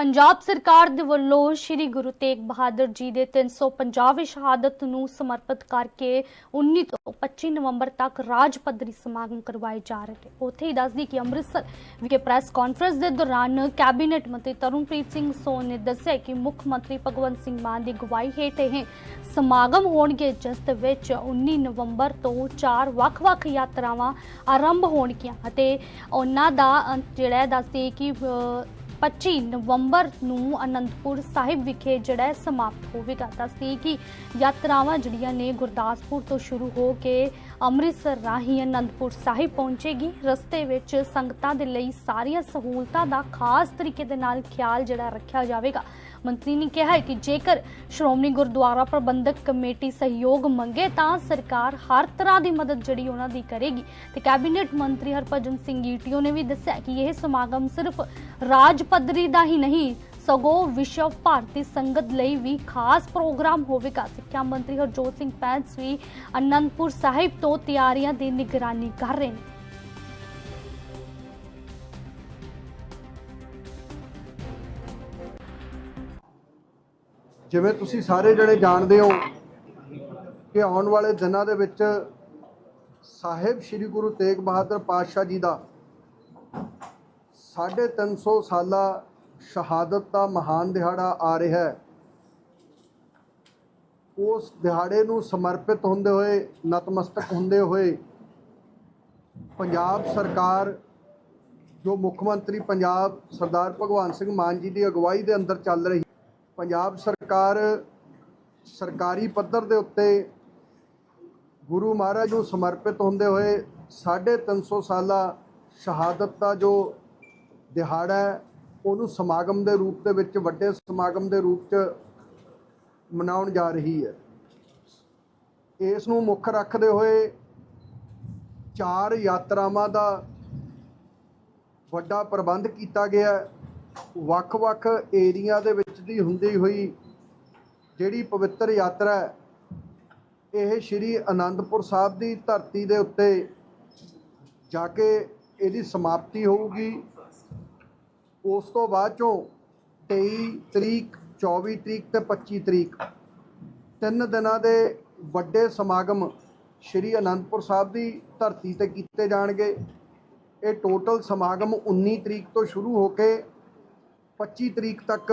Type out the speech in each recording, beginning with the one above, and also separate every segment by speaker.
Speaker 1: ਪੰਜਾਬ ਸਰਕਾਰ ਦੇ ਵੱਲੋਂ ਸ੍ਰੀ ਗੁਰੂ ਤੇਗ ਬਹਾਦਰ ਜੀ ਦੇ 350ਵੀਂ ਸ਼ਹਾਦਤ ਨੂੰ ਸਮਰਪਿਤ ਕਰਕੇ 19 ਤੋਂ 25 ਨਵੰਬਰ ਤੱਕ ਰਾਜ ਪੱਧਰੀ ਸਮਾਗਮ ਕਰਵਾਏ ਜਾ ਰਹੇ ਨੇ। ਉੱਥੇ ਹੀ ਦੱਸਦੀ ਕਿ ਅੰਮ੍ਰਿਤਸਰ ਵਿਖੇ ਪ੍ਰੈਸ ਕਾਨਫਰੰਸ ਦੇ ਦੌਰਾਨ ਕੈਬਨਿਟ ਮੰਤਰੀ ਤਰੁਣਪ੍ਰੀਤ ਸਿੰਘ ਸੋਨ ਨੇ ਦੱਸਿਆ ਕਿ ਮੁੱਖ ਮੰਤਰੀ ਭਗਵੰਤ ਸਿੰਘ ਮਾਨ ਦੀ ਅਗਵਾਈ ਹੇਠ ਇਹ ਸਮਾਗਮ ਹੋਣਗੇ ਜਿਸ ਦੇ ਵਿੱਚ 19 ਨਵੰਬਰ ਤੋਂ ਚਾਰ ਵੱਖ-ਵੱਖ ਯਾਤਰਾਵਾਂ ਆਰੰਭ ਹੋਣਗੀਆਂ ਅਤੇ ਉਹਨਾਂ ਦਾ ਅ, ਜਿਹੜਾ ਦੱਸਦੀ ਕਿ 25 ਨਵੰਬਰ ਨੂੰ ਅਨੰਦਪੁਰ ਸਾਹਿਬ ਵਿਖੇ ਜਿਹੜਾ ਸਮਾਪਤ ਹੋਵੇਗਾ। ਦੱਸਦੀ ਕਿ ਯਾਤਰਾਵਾਂ ਜਿਹੜੀਆਂ ਨੇ ਗੁਰਦਾਸਪੁਰ ਤੋਂ ਸ਼ੁਰੂ ਹੋ ਕੇ ਅੰਮ੍ਰਿਤਸਰ ਰਾਹੀਂ ਅਨੰਦਪੁਰ ਸਾਹਿਬ ਪਹੁੰਚੇਗੀ। ਰਸਤੇ ਵਿੱਚ ਸੰਗਤਾਂ ਦੇ ਲਈ ਸਾਰੀਆਂ ਸਹੂਲਤਾਂ ਦਾ ਖਾਸ ਤਰੀਕੇ ਦੇ ਨਾਲ ਖਿਆਲ ਜਿਹੜਾ ਰੱਖਿਆ ਜਾਵੇਗਾ। ਮੰਤਰੀ ਨੇ ਕਿਹਾ ਹੈ ਕਿ ਜੇਕਰ ਸ਼੍ਰੋਮਣੀ ਗੁਰਦੁਆਰਾ ਪ੍ਰਬੰਧਕ ਕਮੇਟੀ ਸਹਿਯੋਗ ਮੰਗੇ ਤਾਂ ਸਰਕਾਰ ਹਰ ਤਰ੍ਹਾਂ ਦੀ ਮਦਦ ਜਿਹੜੀ ਉਹਨਾਂ ਦੀ ਕਰੇਗੀ। ਤੇ ਕੈਬਨਿਟ ਮੰਤਰੀ ਹਰਭਜਨ ਸਿੰਘ ਈਟੀਓ ਨੇ ਵੀ ਦੱਸਿਆ ਕਿ ਇਹ ਸਮਾਗਮ ਸਿਰਫ ਰਾਜ ਪੱਧਰੀ ਦਾ ਹੀ ਨਹੀਂ, ਸਗੋਂ ਵਿਸ਼ਵ ਭਾਰਤੀ ਸੰਗਤ ਲਈ ਵੀ ਖਾਸ ਪ੍ਰੋਗਰਾਮ ਹੋਵੇਗਾ। ਸਿੱਖਿਆ ਮੰਤਰੀ ਹਰਜੋਤ ਸਿੰਘ ਪੈਂਸ ਵੀ ਅਨੰਦਪੁਰ ਸਾਹਿਬ ਤੋਂ ਤਿਆਰੀਆਂ ਦੀ ਨਿਗਰਾਨੀ ਕਰ ਰਹੇ ਨੇ।
Speaker 2: ਜਿਵੇਂ ਤੁਸੀਂ ਸਾਰੇ ਜਣੇ ਜਾਣਦੇ ਹੋ ਕਿ ਆਉਣ ਵਾਲੇ ਦਿਨਾਂ ਦੇ ਵਿੱਚ ਸਾਹਿਬ ਸ੍ਰੀ ਗੁਰੂ ਤੇਗ ਬਹਾਦਰ ਪਾਤਸ਼ਾਹ ਜੀ ਦਾ 350 ਸਾਲਾ ਸ਼ਹਾਦਤ ਦਾ ਮਹਾਨ ਦਿਹਾੜਾ ਆ ਰਿਹਾ ਹੈ। ਉਸ ਦਿਹਾੜੇ ਨੂੰ ਸਮਰਪਿਤ ਹੁੰਦੇ ਹੋਏ, ਨਤਮਸਤਕ ਹੁੰਦੇ ਹੋਏ ਪੰਜਾਬ ਸਰਕਾਰ, ਜੋ ਮੁੱਖ ਮੰਤਰੀ ਪੰਜਾਬ ਸਰਦਾਰ ਭਗਵੰਤ ਸਿੰਘ ਮਾਨ ਜੀ ਦੀ ਅਗਵਾਈ ਦੇ ਅੰਦਰ ਚੱਲ ਰਹੀ, ਪੰਜਾਬ ਸਰਕਾਰ ਸਰਕਾਰੀ ਪੱਧਰ ਦੇ ਉੱਤੇ ਗੁਰੂ ਮਹਾਰਾਜ ਨੂੰ ਸਮਰਪਿਤ ਹੁੰਦੇ ਹੋਏ 350 ਸਾਲਾ ਸ਼ਹਾਦਤ ਦਾ ਜੋ ਦਿਹਾੜਾ ਹੈ, ਉਹਨੂੰ ਸਮਾਗਮ ਦੇ ਰੂਪ ਦੇ ਵਿੱਚ, ਵੱਡੇ ਸਮਾਗਮ ਦੇ ਰੂਪ 'ਚ ਮਨਾਉਣ ਜਾ ਰਹੀ ਹੈ। ਇਸ ਨੂੰ ਮੁੱਖ ਰੱਖਦੇ ਹੋਏ ਚਾਰ ਯਾਤਰਾਵਾਂ ਦਾ ਵੱਡਾ ਪ੍ਰਬੰਧ ਕੀਤਾ ਗਿਆ ਵੱਖ-ਵੱਖ ਏਰੀਆ ਦੇ ਵਿੱਚ ਦੀ ਹੁੰਦੀ ਹੋਈ ਜਿਹੜੀ ਪਵਿੱਤਰ ਯਾਤਰਾ ਹੈ, ਇਹ ਸ਼੍ਰੀ ਅਨੰਦਪੁਰ ਸਾਹਿਬ ਦੀ ਧਰਤੀ ਦੇ ਉੱਤੇ ਜਾ ਕੇ ਇਹਦੀ ਸਮਾਪਤੀ ਹੋਊਗੀ। ਉਸ ਤੋਂ ਬਾਅਦ ਚੋਂ 23 ਤਰੀਕ 24 ਤਰੀਕ ਤੇ 25 ਤਰੀਕ, ਤਿੰਨ ਦਿਨਾਂ ਦੇ ਵੱਡੇ ਸਮਾਗਮ ਸ਼੍ਰੀ ਅਨੰਦਪੁਰ ਸਾਹਿਬ ਦੀ ਧਰਤੀ ਤੇ ਕੀਤੇ ਜਾਣਗੇ। ਇਹ ਟੋਟਲ ਸਮਾਗਮ 19 ਤਰੀਕ ਤੋਂ ਸ਼ੁਰੂ ਹੋ ਕੇ 25 ਤਰੀਕ ਤੱਕ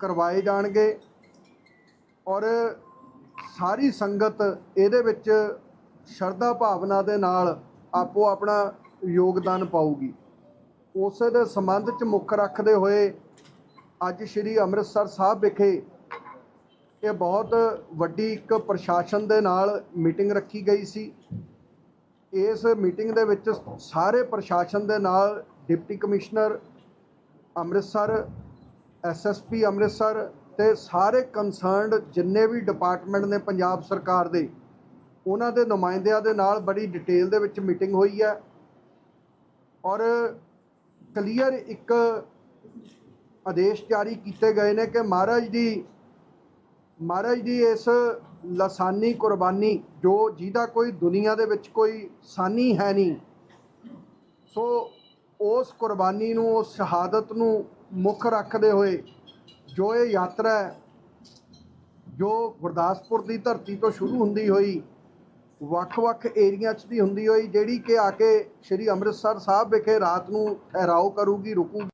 Speaker 2: ਕਰਵਾਏ ਜਾਣਗੇ ਔਰ ਸਾਰੀ ਸੰਗਤ ਇਹਦੇ ਵਿੱਚ ਸ਼ਰਧਾ ਭਾਵਨਾ ਦੇ ਨਾਲ ਆਪੋ ਆਪਣਾ ਯੋਗਦਾਨ ਪਾਊਗੀ। ਉਸੇ ਦੇ ਸੰਬੰਧ ਚ ਮੁੱਖ ਰੱਖਦੇ ਹੋਏ ਅੱਜ ਸ੍ਰੀ ਅੰਮ੍ਰਿਤਸਰ ਸਾਹਿਬ ਵਿਖੇ ਇਹ ਬਹੁਤ ਵੱਡੀ ਇੱਕ ਪ੍ਰਸ਼ਾਸਨ ਦੇ ਨਾਲ ਮੀਟਿੰਗ ਰੱਖੀ ਗਈ ਸੀ। ਇਸ ਮੀਟਿੰਗ ਦੇ ਵਿੱਚ ਸਾਰੇ ਪ੍ਰਸ਼ਾਸਨ ਦੇ ਨਾਲ deputy commissioner Amritsar SSP Amritsar ਤੇ ਸਾਰੇ ਕੰਸਰਨਡ ਜਿੰਨੇ ਵੀ ਡਿਪਾਰਟਮੈਂਟ ਨੇ ਪੰਜਾਬ ਸਰਕਾਰ ਦੇ, ਉਹਨਾਂ ਦੇ ਨੁਮਾਇੰਦਿਆਂ ਦੇ ਨਾਲ ਬੜੀ ਡਿਟੇਲ ਦੇ ਵਿੱਚ ਮੀਟਿੰਗ ਹੋਈ ਹੈ। ਔਰ ਕਲੀਅਰ ਇੱਕ ਆਦੇਸ਼ ਜਾਰੀ ਕੀਤੇ ਗਏ ਨੇ ਕਿ ਮਹਾਰਾਜ ਦੀ ਮਹਾਰਾਜ ਦੀ ਇਸ ਲਸਾਨੀ ਕੁਰਬਾਨੀ, ਜੋ ਜਿਹਦਾ ਕੋਈ ਦੁਨੀਆ ਦੇ ਵਿੱਚ ਕੋਈ ਸਾਨੀ ਹੈ ਨਹੀਂ, ਸੋ ਉਸ ਕੁਰਬਾਨੀ ਨੂੰ, ਉਸ ਸ਼ਹਾਦਤ ਨੂੰ ਮੁੱਖ ਰੱਖਦੇ ਹੋਏ ਜੋ ਇਹ ਯਾਤਰਾ ਜੋ ਗੁਰਦਾਸਪੁਰ ਦੀ ਧਰਤੀ ਤੋਂ ਸ਼ੁਰੂ ਹੁੰਦੀ ਹੋਈ ਵੱਖ-ਵੱਖ ਏਰੀਆ 'ਚ ਦੀ ਹੁੰਦੀ ਹੋਈ, ਜਿਹੜੀ ਕਿ ਆ ਕੇ ਸ਼੍ਰੀ ਅੰਮ੍ਰਿਤਸਰ ਸਾਹਿਬ ਵਿਖੇ ਰਾਤ ਨੂੰ ਠਹਿਰਾਓ ਕਰੂਗੀ, ਰੁਕੂਗੀ।